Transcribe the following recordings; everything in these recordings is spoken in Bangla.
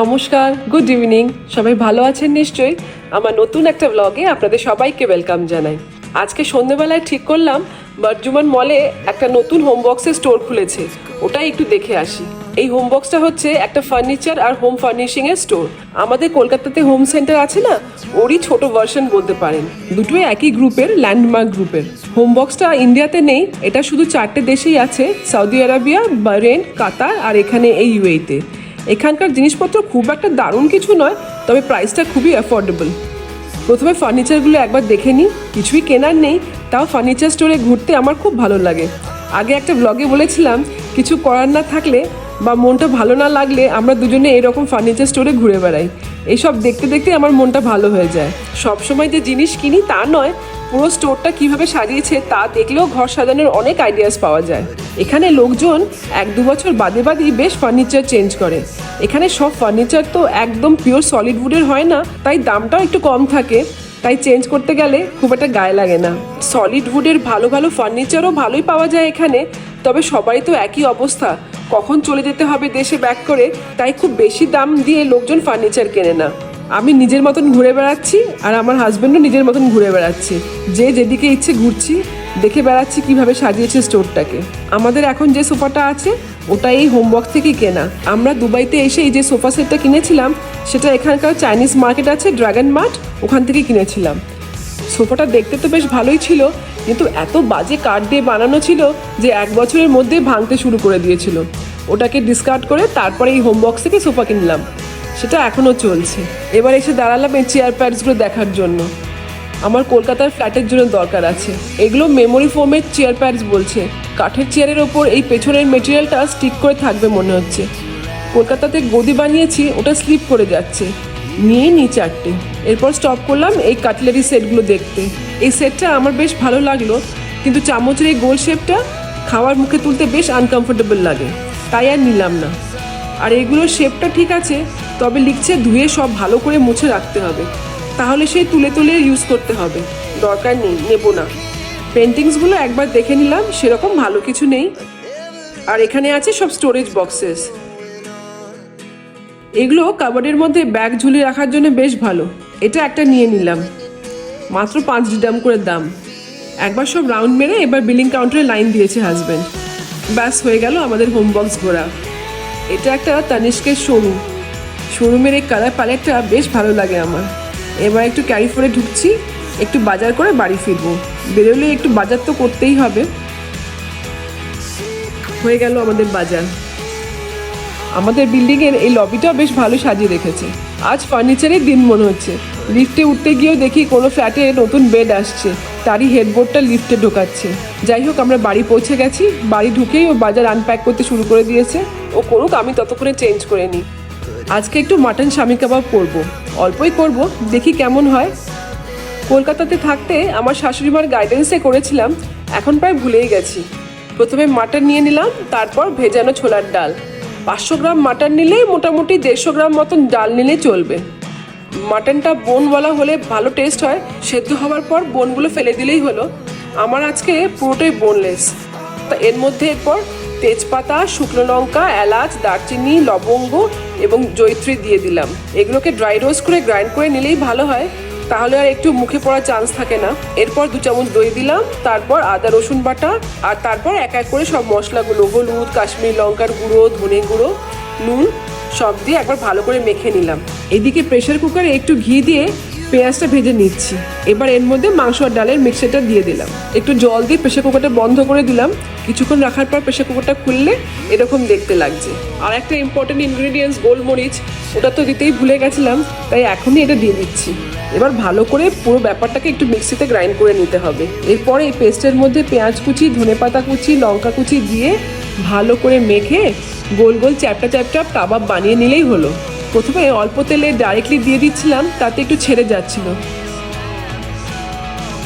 নমস্কার গুড ইভিনিং সবাই ভালো আছেন নিশ্চয়ই? আমার নতুন একটা ব্লগে আপনাদের সবাইকে ওয়েলকাম জানাই। আজকে সন্ধেবেলায় ঠিক করলাম বর্জুমান মলে একটা নতুন হোম বক্সের স্টোর খুলেছে। ওটাই একটু দেখে আসি। এই হোম বক্সটা হচ্ছে একটা ফার্নিচার আর হোম ফার্নিশিং এর স্টোর আমাদের কলকাতাতে হোম সেন্টার আছে না, ওরই ছোট ভার্সন বলতে পারেন। দুটোই একই গ্রুপের ল্যান্ডমার্ক গ্রুপের হোম বক্সটা ইন্ডিয়াতে নেই, এটা শুধু চারটে দেশেই আছে সৌদি আরাবিয়া বারেন কাতার আর এখানে এই ইউএইতে এখানকার জিনিসপত্র খুব একটা দারুণ কিছু নয়, তবে প্রাইসটা খুবই অ্যাফোর্ডেবল প্রথমে ফার্নিচারগুলো একবার দেখে নিই, কিছুই কেনার নেই, তাও ফার্নিচার স্টোরে ঘুরতে আমার খুব ভালো লাগে। আগে একটা ব্লগে বলেছিলাম, কিছু করার না থাকলে বা মনটা ভালো না লাগলে আমরা দুজনে এরকম ফার্নিচার স্টোরে ঘুরে বেড়াই। এইসব দেখতে দেখতে আমার মনটা ভালো হয়ে যায়। সব সময় যে জিনিস কিনি তা নয়, পুরো স্টোরটা কীভাবে সাজিয়েছে তা দেখলেও ঘর সাজানোর অনেক আইডিয়াস পাওয়া যায়। এখানে লোকজন এক দু বছর বাদে বাদেই বেশ ফার্নিচার চেঞ্জ করে। এখানে সব ফার্নিচার তো একদম পিওর সলিড উডের হয় না, তাই দামটাও একটু কম থাকে। তাই চেঞ্জ করতে গেলে খুব একটা গায়ে লাগে না। সলিড উডের ভালো ভালো ফার্নিচারও ভালোই পাওয়া যায় এখানে, তবে সবাই তো একই অবস্থা। কখন চলে যেতে হবে দেশে ব্যাক করে, তাই খুব বেশি দাম দিয়ে লোকজন ফার্নিচার কেনে না। আমি নিজের মতন ঘুরে বেড়াচ্ছি আর আমার হাজব্যান্ডও নিজের মতন ঘুরে বেড়াচ্ছে। যে যেদিকে ইচ্ছে ঘুরছি, দেখে বেড়াচ্ছি কীভাবে সাজিয়েছে স্টোরটাকে আমাদের এখন যে সোফাটা আছে ওটা এই হোমওয়ার্ক থেকেই কেনা। আমরা দুবাইতে এসে এই যে সোফা সেটটা কিনেছিলাম, সেটা এখানকার চাইনিজ মার্কেট আছে ড্রাগন মার্ট ওখান থেকে কিনেছিলাম। সোফাটা দেখতে তো বেশ ভালোই ছিল, কিন্তু এত বাজে কাঠ দিয়ে বানানো ছিল যে এক বছরের মধ্যে ভাঙতে শুরু করে দিয়েছিল। ওটাকে ডিসকার্ড করে তারপরে এই হোমবক্স থেকে সোফা কিনলাম। সেটা এখনও চলছে। এবার এসে দাঁড়ালাম এই চেয়ার প্যাডসগুলো দেখার জন্য। আমার কলকাতার ফ্ল্যাটের জন্য দরকার আছে। এগুলো মেমোরি ফোমের চেয়ার প্যাডস বলছে। কাঠের চেয়ারের ওপর এই পেছনের মেটেরিয়ালটা স্টিক করে থাকবে মনে হচ্ছে। কলকাতাতে গদি বানিয়েছি, ওটা স্লিপ করে যাচ্ছে। নিয়ে নি চারটে। এরপর স্টপ করলাম এই কাটলারি সেটগুলো দেখতে। এই সেটটা আমার বেশ ভালো লাগল, কিন্তু চামচের এই গোল শেপটা খাওয়ার মুখে তুলতে বেশ আনকমফোর্টেবল লাগে, তাই আর নিলাম না। আর এগুলোর শেপটা ঠিক আছে, তবে লিখছে ধুয়ে সব ভালো করে মুছে রাখতে হবে, তাহলে সেই তুলে তুলে ইউজ করতে হবে, দরকার নেই, নেব না। পেন্টিংসগুলো একবার দেখে নিলাম, সেরকম ভালো কিছু নেই। আর এখানে আছে সব স্টোরেজ বক্সেস এগুলো কাবার্ডের মধ্যে ব্যাগ ঝুলিয়ে রাখার জন্য বেশ ভালো। এটা একটা নিয়ে নিলাম। মাত্র পাঁচ ডিডাম করে দাম। একবার সব রাউন্ড মেরে এবার বিলিং কাউন্টারে লাইন দিয়েছে হাজব্যান্ড ব্যাস, হয়ে গেল আমাদের হোম বক্স ঘোরা। এটা একটা তানিষ্কের শোরুম। শোরুমের এই কালার প্যালেটটা বেশ ভালো লাগে আমার। এবার একটু ক্যারি ফোরে ঢুকছি, একটু বাজার করে বাড়ি ফিরবো। বেরোলে একটু বাজার তো করতেই হবে। হয়ে গেল আমাদের বাজার। আমাদের বিল্ডিংয়ের এই লবিটাও বেশ ভালো সাজিয়ে রেখেছে। আজ ফার্নিচারের দিন মনে হচ্ছে। লিফটে উঠতে গিয়েও দেখি কোনো ফ্ল্যাটে নতুন বেড আসছে। তারই হেডবোর্ডটা লিফটে ঢোকাচ্ছে। যাই হোক, আমরা বাড়ি পৌঁছে গেছি। বাড়ি ঢুকেই ও বাজার আনপ্যাক করতে শুরু করে দিয়েছে। ও করুক, আমি ততক্ষণে চেঞ্জ করে নিই। আজকে একটু মাটন স্বামী কাবাব করব। অল্পই করব, দেখি কেমন হয়। কলকাতাতে থাকতে আমার শাশুড়ি শাশুড়িমার গাইডেন্সে করেছিলাম। এখন প্রায় ভুলেই গেছি। প্রথমে মাটন নিয়ে নিলাম, তারপর ভেজানো ছোলার ডাল। পাঁচশো গ্রাম মাটন নিলেই মোটামুটি দেড়শো গ্রাম মতন ডাল নিলে চলবে। মাটনটা বোনওয়ালা হলে ভালো টেস্ট হয়, সেদ্ধ হওয়ার পর বোনগুলো ফেলে দিলেই হলো। আমার আজকে পুরোটাই বোনলেস। তা এর মধ্যে এরপর তেজপাতা, শুকনো লঙ্কা, এলাচ, দারচিনি, লবঙ্গ এবং জৈত্রী দিয়ে দিলাম। এগুলোকে ড্রাই রোস্ট করে গ্রাইন্ড করে নিলেই ভালো হয়। তাহলে আর একটু মুখে পড়ার চান্স থাকে না। এরপর দু চামচ দই দিলাম, তারপর আদা, রসুন বাটা, আর তারপর এক এক করে সব মশলাগুলো, হলুদ, কাশ্মীর লঙ্কার গুঁড়ো, ধনে গুঁড়ো, নুন, সব দিয়ে একবার ভালো করে মেখে নিলাম। এদিকে প্রেশার কুকারে একটু ঘি দিয়ে পেঁয়াজটা ভেজে নিচ্ছি। এবার এর মধ্যে মাংস আর ডালের মিক্সারটা দিয়ে দিলাম। একটু জল দিয়ে প্রেশার কুকারটা বন্ধ করে দিলাম। কিছুক্ষণ রাখার পর প্রেশার কুকারটা খুললে এরকম দেখতে লাগছে। আর একটা ইম্পর্টেন্ট ইনগ্রিডিয়েন্টস গোলমরিচ, ওটা তো দিতেই ভুলে গেছিলাম, তাই এখনই এটা দিয়ে দিচ্ছি। এবার ভালো করে পুরো ব্যাপারটাকে একটু মিক্সিতে গ্রাইন্ড করে নিতে হবে। এরপর এই পেস্টের মধ্যে পেঁয়াজ কুচি ধনেপাতা কুচি, লঙ্কা কুচি দিয়ে ভালো করে মেখে গোল গোল চ্যাপটা চ্যাপটা কাবাব বানিয়ে নিলেই হলো। প্রথমে অল্প তেলে ডাইরেক্টলি দিয়ে দিচ্ছিলাম, তাতে একটু ছেড়ে যাচ্ছিল।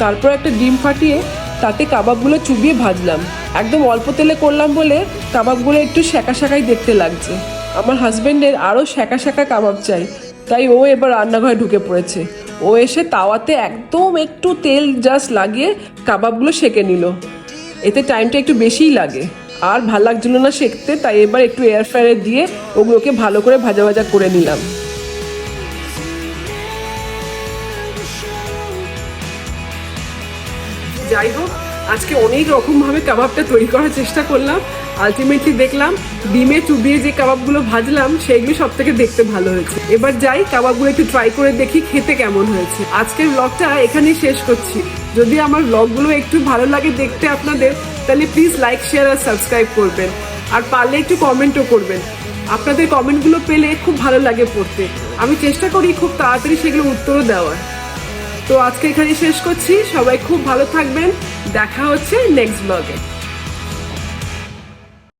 তারপর একটা ডিম ফাটিয়ে তাতে কাবাবগুলো চুবিয়ে ভাজলাম। একদম অল্প তেলে করলাম বলে কাবাবগুলো একটু শ্যাকা শ্যাকাই দেখতে লাগছে। আমার হাজব্যান্ডের আরও শ্যাকা শ্যাকা কাবাব চাই, তাই ও এবার রান্নাঘরে ঢুকে পড়েছে। ও এসে তাওয়াতে একদম একটু তেল জাস্ট লাগিয়ে কাবাবগুলো সেঁকে নিল। এতে টাইমটা একটু বেশিই লাগে। আর ভালো লাগছিল না শেখতে তাই এবার একটু এয়ার ফ্রায়ারে দিয়ে ওগুলোকে ভালো করে ভাজা ভাজা করে নিলাম। যাই হোক, আজকে অনেক রকমভাবে কাবাবটা তৈরি করার চেষ্টা করলাম। আলটিমেটলি দেখলাম ডিমে চুবিয়ে যে কাবাবগুলো ভাজলাম, সেইগুলো সব থেকে দেখতে ভালো হয়েছে। এবার যাই কাবাবগুলো একটু ট্রাই করে দেখি খেতে কেমন হয়েছে। আজকের ব্লগটা এখানেই শেষ করছি। যদি আমার ব্লগগুলো একটু ভালো লাগে দেখতে আপনাদের তাহলে প্লিজ লাইক শেয়ার আর সাবস্ক্রাইব করবেন। আর পারলে একটু কমেন্টও করবেন। আপনাদের কমেন্টগুলো পেলে খুব ভালো লাগে পড়তে। আমি চেষ্টা করি খুব তাড়াতাড়ি সেগুলো উত্তরও দেওয়ার। তো আজকে এখানে শেষ করছি। সবাই খুব ভালো থাকবেন। দেখা হচ্ছে নেক্সট ব্লগে